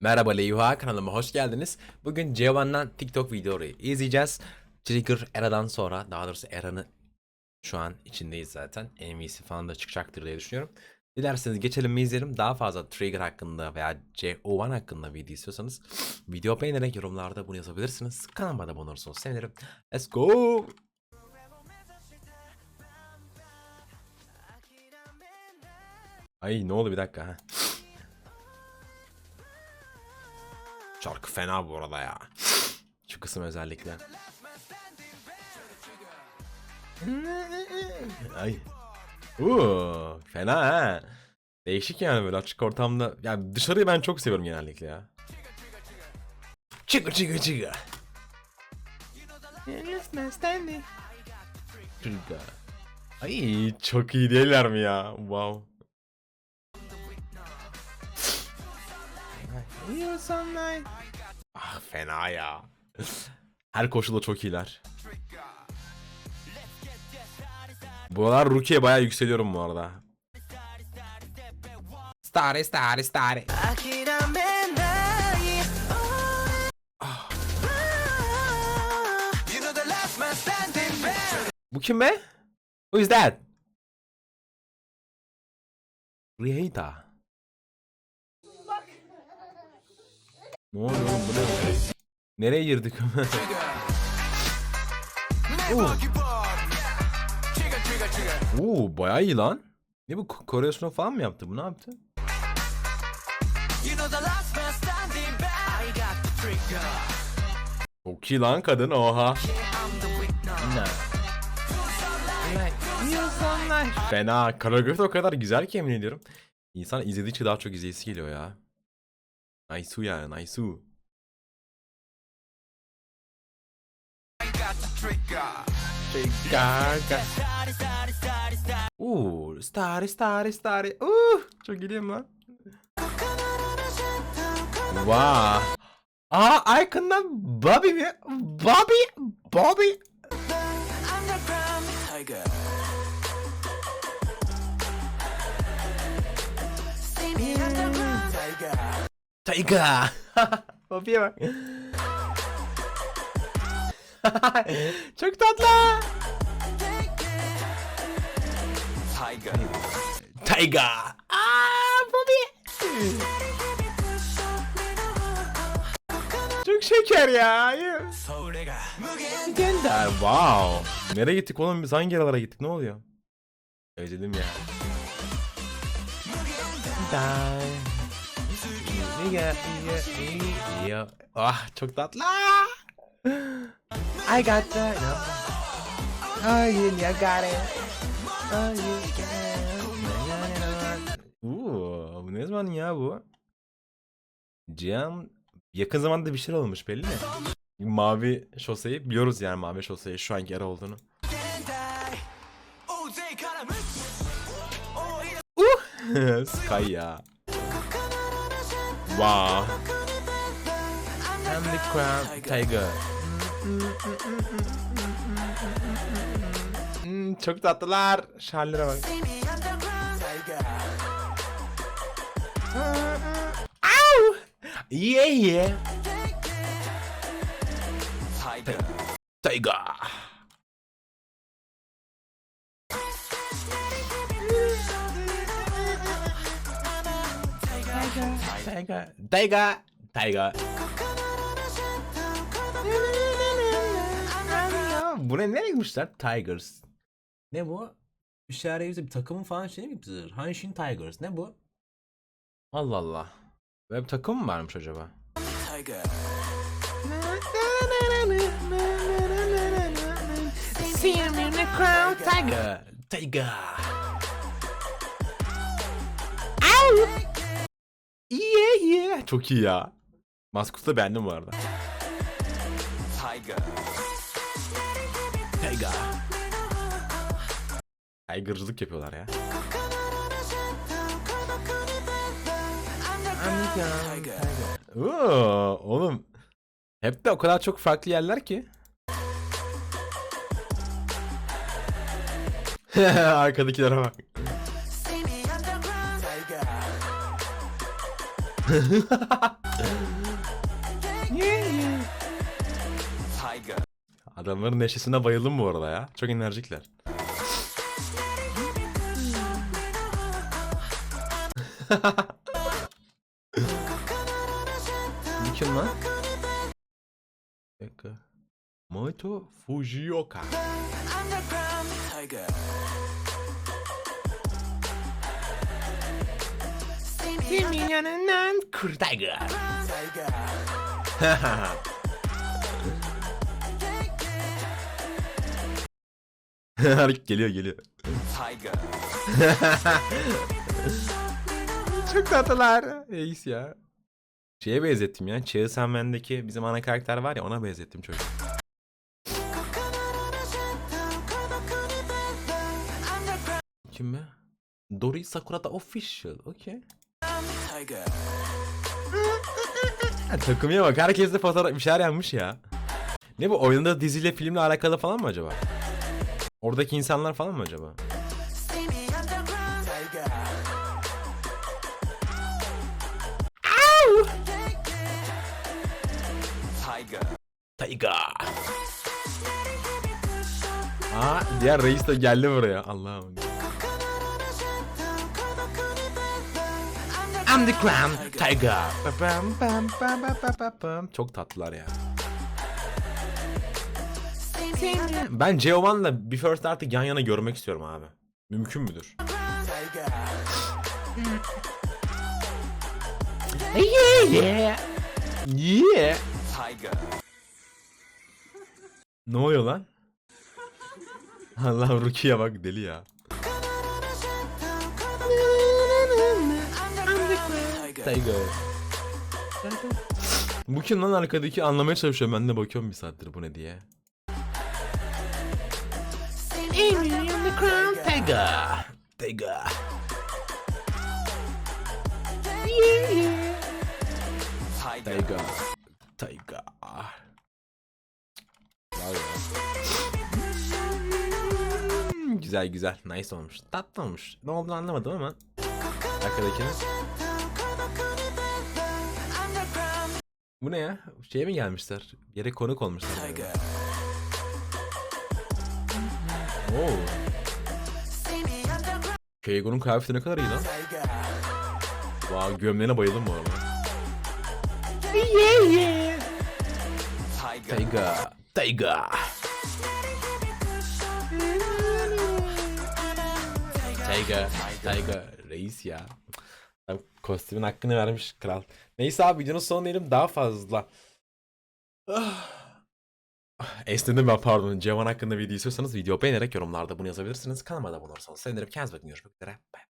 Merhaba Leyuha kanalıma hoş geldiniz. Bugün Giovan'dan TikTok videoları izleyeceğiz. Trigger Era'dan sonra daha doğrusu Era'nın şu an içindeyiz zaten. MV'si falan da çıkacaktır diye düşünüyorum. Dilerseniz geçelim mi izleyelim. Daha fazla Trigger hakkında veya CO1 hakkında video istiyorsanız video beğenerek yorumlarda bunu yazabilirsiniz. Kanalıma da abone olursanız sevinirim. Let's go! Ay ne oldu bir dakika. Şarkı fena bu arada ya. Şu kısım özellikle. Ay. Uuu, fena ha. Değişik yani böyle açık ortamda. Yani dışarıyı ben çok seviyorum genellikle ya. Çıkı çıkı. Çıkı. Ay çok iyi değiller mi ya? Wow. Ah fena ya. Her koşulda çok iyiler. Bu aralar Rukiye bayağı yükseliyorum bu arada. Starry starry starry. Bu kim be? Who is that? Rihita. Ne oluyor oğlum bu ne? Nereye girdik? Oo. Oo bayağı iyi lan. Ne bu Ko- koreografi falan mı yaptı? Bu ne yaptı? Çok iyi lan kadın oha. Fena. Koreografi o kadar güzel ki emin ediyorum. İnsan izledikçe daha çok izleyisi geliyor ya. Naisu yani Naisu. Gaga. Uuu, starry starry starry. Uh, çok gülüyorum lan. Vaa. Aa, Icon'dan Bobby mi? Bobby, Bobby. Tayga. Bobby'ye bak. çok tatlı. Tayga. Aa, Bobby. Çok şeker ya. Gender. Wow. Nereye gittik oğlum biz hangi yaralara gittik ne oluyor? Özledim ya. Die. Nigga, nigga, nigga. Ah çok tatlı. I got that. Oh yeah, you got it. Oh you got it. Uuu, bu ne zaman ya bu? Cihan yakın zamanda bir şey olmuş belli mi? Mavi şoseyi biliyoruz yani mavi şoseyi şu anki ara olduğunu. Uh! Sky ya. Wow. I'm the crown tiger. Hmm, çok tatlılar. Şarlara bak. Au! Yeah yeah. Tiger. Tiger. Tiger. Tiger. Bu ne nereye gitmişler? Tigers. Ne bu? Bir şey arayüzde bir takımın falan şey mi yapıyorlar? Hanshin Tigers. Ne bu? Allah Allah. Böyle bir takım mı varmış acaba? See him in the crowd, Tiger. Tiger. Au! Çok iyi ya. Maskotu da beğendim bu arada. Tiger. Tiger'cılık yapıyorlar ya. Oo, oğlum. Hep de o kadar çok farklı yerler ki. Arkadakilere bak. Adamların neşesine bayıldım bu arada ya. Çok enerjikler. Bu kim lan? Moito Fujioka. Bir dakika. Moto Fujioka. Senin yanından kurtayga. geliyor geliyor. Çok tatlılar. Ace ya. Şeye benzettim ya. Chainsaw Man'deki bizim ana karakter var ya ona benzettim çocuğu. Kim be? Dori Sakura'da official. Okey. Ha, takımıya bak. Herkes de fotoğraf bir şeyler yapmış ya. Ne bu oyunda diziyle filmle alakalı falan mı acaba? Oradaki insanlar falan mı acaba? Tayga. Aa diğer reis de geldi buraya. Allah'ım. I'm the crown tiger. Bam, bam, bam, bam, bam, bam, bam. Çok tatlılar ya. Ben Geovan'la bir first artık yan yana görmek istiyorum abi. Mümkün müdür? Yeah yeah. Yeah. Ne oluyor lan? Allah Rukiye bak deli ya. Bu kim lan arkadaki anlamaya çalışıyorum ben de bakıyorum bir saattir bu ne diye. Amy on the crown Tiger. Tiger. Yeah yeah. Tiger. Tiger. Hmm, Güzel güzel. Nice olmuş. Tatlı olmuş. Ne olduğunu anlamadım ama. Arkadakinin. Bu ne ya? Şeye mi gelmişler? Yere konuk olmuşlar. galiba. Oo. Keigo'nun kıyafeti ne kadar iyi lan. Vay gömleğine bayıldım bu arada. Taiga. Taiga. Taiga. Taiga. Reis ya. Kostümün hakkını vermiş kral. Neyse abi videonun sonuna diyelim daha fazla. Esnedim ben pardon. Cevan hakkında video istiyorsanız video beğenerek yorumlarda bunu yazabilirsiniz. Kanalıma abone olursanız sevinirim. Kendinize bakın. Görüşmek üzere. Bye.